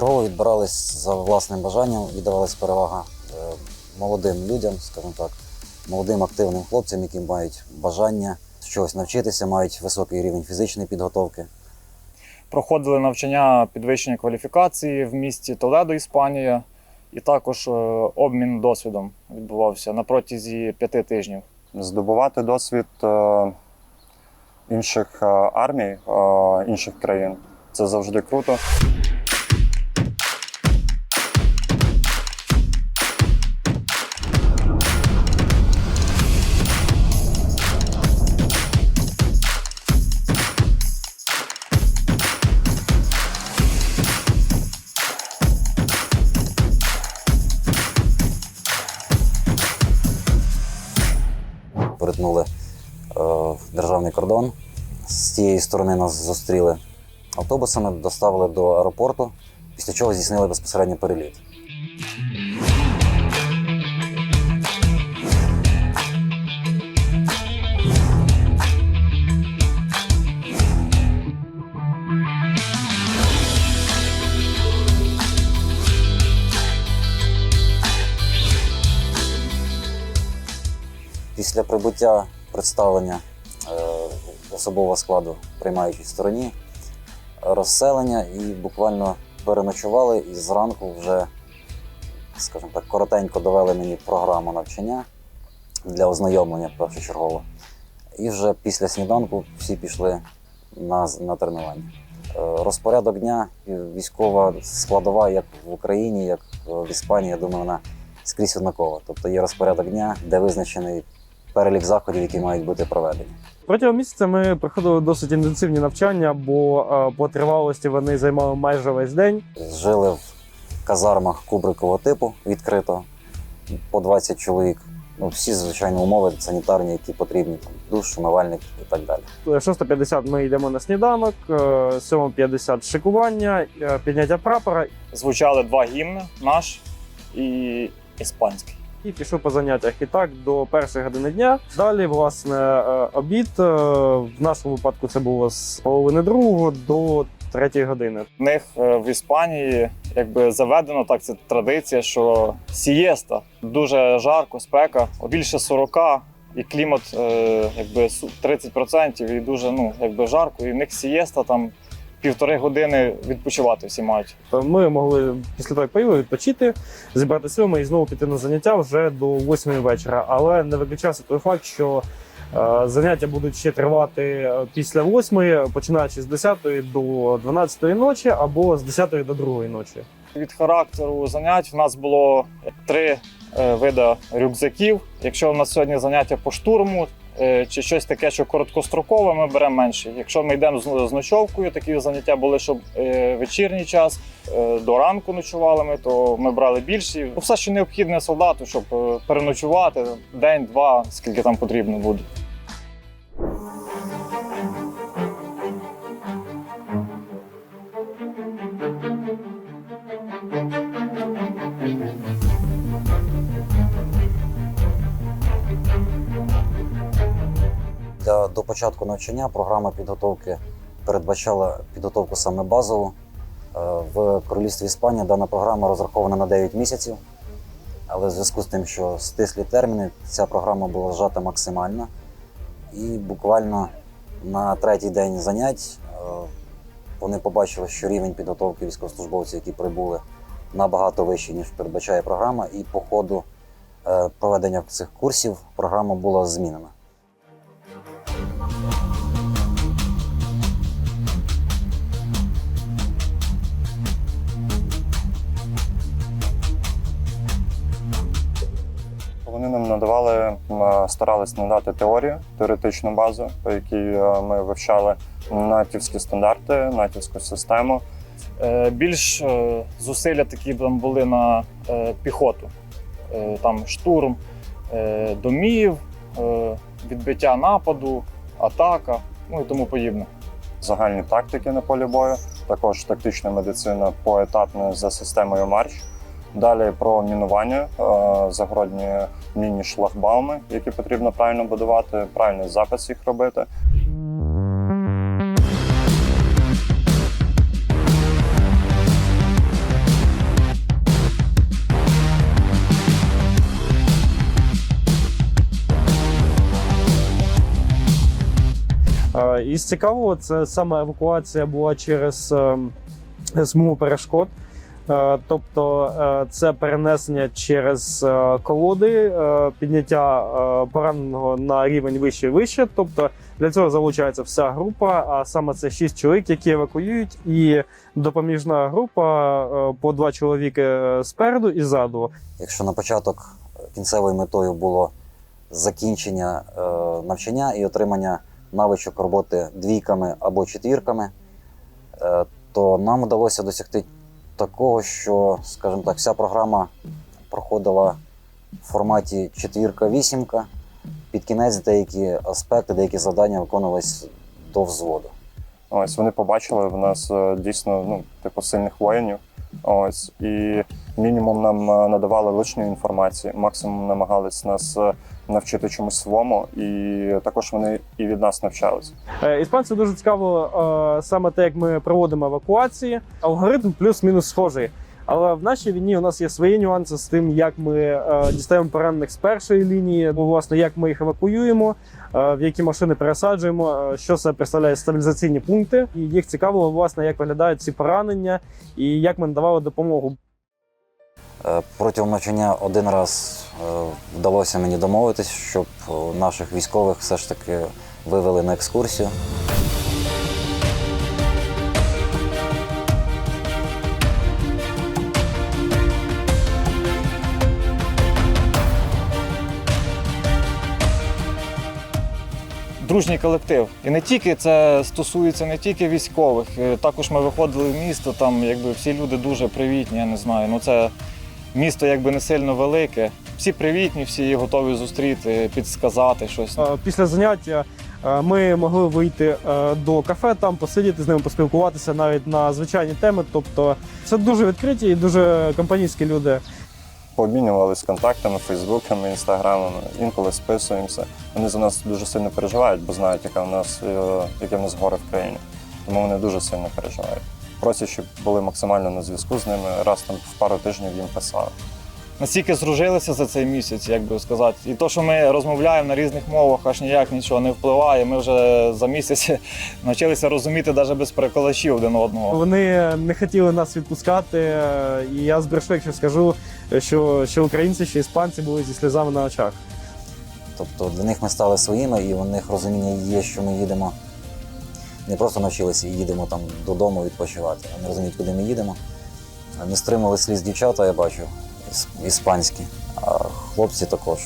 Першочергово відбирались за власним бажанням, віддавалась перевага е, молодим людям, скажімо так, молодим активним хлопцям, які мають бажання чогось навчитися, мають високий рівень фізичної підготовки. Проходили навчання підвищення кваліфікації в місті Толедо, Іспанія, і також е, обмін досвідом відбувався на протязі п'яти тижнів. здобувати досвід е, інших армій, інших країн. Це завжди круто. Перетнули е, державний кордон. З цієї сторони нас зустріли автобусами, доставили до аеропорту, після чого здійснили безпосередньо переліт. Після прибуття представлення е, особового складу приймаючій стороні, розселення і буквально переночували і зранку вже, скажімо так, коротенько довели мені програму навчання для ознайомлення першочергово. І вже після сніданку всі пішли на, на тренування. Е, Розпорядок дня, військова складова, як в Україні, як в Іспанії, я думаю, вона скрізь однакова. Тобто є розпорядок дня, де визначений перелік заходів, які мають бути проведені. Протягом місяця ми проходили досить інтенсивні навчання, бо е, по тривалості вони займали майже весь день. Жили в казармах кубрикового типу відкрито по 20 чоловік. Ну, всі, звичайно, умови санітарні, які потрібні, там, душ, умивальник і так далі. 6.50 ми йдемо на сніданок, е, 7.50 шикування, е, підняття прапора Звучали два гімни: наш і іспанський. І пішов по заняттях. І так до першої години дня. Далі, власне, е, обід. е, В нашому випадку це було з половини другого до третьої години. В них е, в Іспанії якби заведено так, це традиція, що сієста дуже жарко, спека, більше 40, і клімат якби 30% і дуже ну, якби жарко. І в них сієста там півтори години відпочивати всі мають. Ми могли після того, як поїли, відпочити, зібрати силами і знову піти на заняття вже до 8 вечора. Але не виключався той факт, що е, заняття будуть ще тривати е, після 8, починаючи з 10 до 12 ночі або з 10 до 2 ночі. Від характеру занять в нас було три е, види рюкзаків. Якщо в нас сьогодні заняття по штурму чи щось таке, що короткострокове, ми беремо менше. Якщо ми йдемо з, ночовкою, такі заняття були, щоб е, вечірній час е, до ранку ночували ми, то ми брали більші. Ну, Все, що необхідне солдату, щоб е, переночувати день-два, скільки там потрібно буде. До початку навчання програма підготовки передбачала підготовку саме базову. Е, В Королівстві Іспанія дана програма розрахована на 9 місяців, але в зв'язку з тим, що стислі терміни, ця програма була зжата максимально. І буквально на третій день занять е, вони побачили, що рівень підготовки військовослужбовців, які прибули, набагато вищий, ніж передбачає програма, і по ходу е, проведення цих курсів програма була змінена. Старались надати теорію, теоретичну базу, по якій е, ми вивчали натівські стандарти, натівську систему. Е, Більш е, зусилля такі там були на піхоту. Там штурм домів, відбиття нападу, атака, ну і тому подібне. загальні тактики на полі бою, також тактична медицина поетапно за системою марш. Далі про мінування, загородні міні-шлагбауми, які потрібно правильно будувати, правильний запис їх робити. Е, і з цікавого, це саме евакуація була через ем, смугу перешкод. Е, Тобто е, це перенесення через е, колоди, підняття пораненого на рівень вище і вище. Тобто для цього залучається вся група, а саме це шість чоловік, які евакуюють, і допоміжна група по два чоловіки спереду і ззаду. Якщо на початок кінцевою метою було закінчення навчання і отримання навичок роботи двійками або четвірками, то нам вдалося досягти такого, що, скажімо так, вся програма проходила в форматі четвірка-вісімка. Під кінець деякі аспекти, деякі завдання виконувались до взводу. Ось вони побачили в нас е, дійсно ну, типу сильних воїнів. Ось і мінімум нам е, надавали лишньої інформації, максимум намагались нас е, навчити чомусь своєму, і також вони і від нас навчались. Іспанці дуже цікаво е, саме те, як ми проводимо евакуації. Алгоритм плюс-мінус схожий. Але в нашій війні у нас є свої нюанси з тим, як ми е, дістаємо поранених з першої лінії, бо, власне, як ми їх евакуюємо, е, в які машини пересаджуємо, е, що це представляє стабілізаційні пункти. І їх цікавило, власне, як виглядають ці поранення і як ми надавали допомогу. Протягом навчання один раз вдалося мені домовитись, щоб наших військових все ж таки вивели на екскурсію. Дружній колектив. І не тільки це стосується не тільки військових. Е, Також ми виходили в місто, там якби всі люди дуже привітні, я не знаю. Ну це місто якби не сильно велике. Всі привітні, всі готові зустріти, підсказати щось. Е, Після заняття е, ми могли вийти до кафе, там посидіти з ними, поспілкуватися навіть на звичайні теми. Тобто це дуже відкриті і дуже компанійські люди. Пообмінювалися контактами, фейсбуками, інстаграмами, інколи списуємося. Вони за нас дуже сильно переживають, бо знають, яка в нас, е, яке в нас горе в країні. Тому вони дуже сильно переживають. Просять, щоб були максимально на зв'язку з ними, раз там в пару тижнів їм писали. Настільки зружилися за цей місяць, як би сказати. І то, що ми розмовляємо на різних мовах, аж ніяк нічого не впливає. Ми вже за місяць навчилися розуміти навіть без перекладачів один одного. Вони не хотіли нас відпускати. І я збрешу, якщо скажу, що, що українці, що іспанці були зі сльозами на очах. Тобто для них ми стали своїми, і у них розуміння є, що ми їдемо. Не просто навчилися і їдемо там додому відпочивати. Вони розуміють, куди ми їдемо. Не стримали сліз дівчата, я бачу, іспанські, а хлопці також.